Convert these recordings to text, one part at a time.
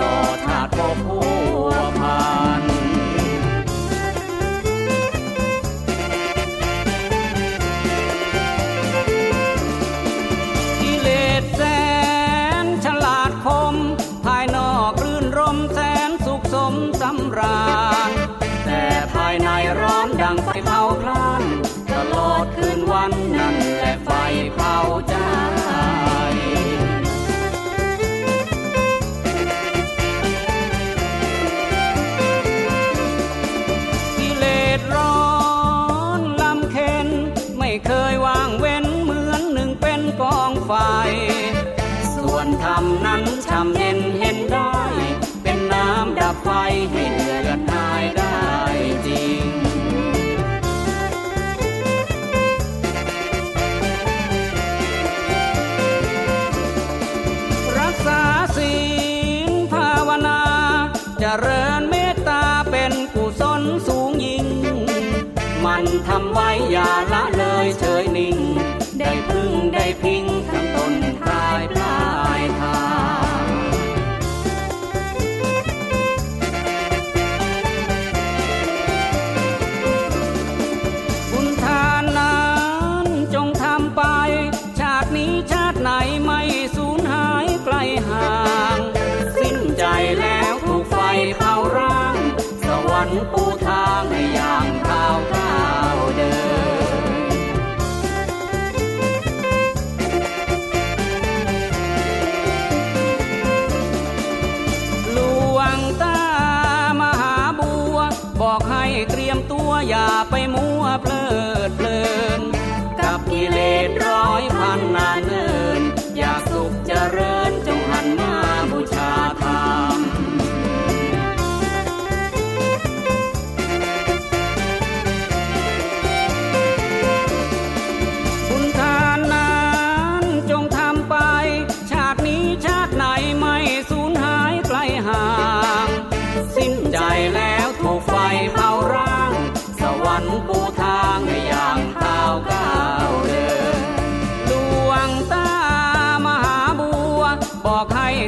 ต่อชาติภพพัวพันกิเลสแสนฉลาดคม ภายนอกรื่นรมแสนสุขสมสำราญ แต่ภายในร้อนดังไฟเผาพล่า ดร้อนลำเค็นไม่เคยว่างเว้นเหมือนหนึ่งเป็นกองไฟ ส่วนธรรมนั้นทำเย็นเห็นได้ เป็นน้ำดับไฟให้ ทำไว้อย่าละเลยเฉยนิ่ง ได้พึ่งได้พิง อย่าไปมัวเพลิดเพลิ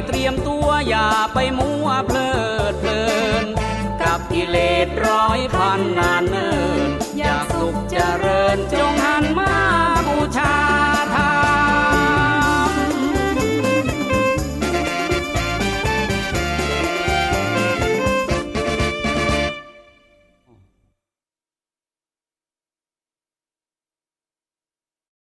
เตรียมตัวอย่าไปมัวเพลิดเพลิน กับกิเลสร้อยพันนานเนิน อยากสุขเจริญจงหันมา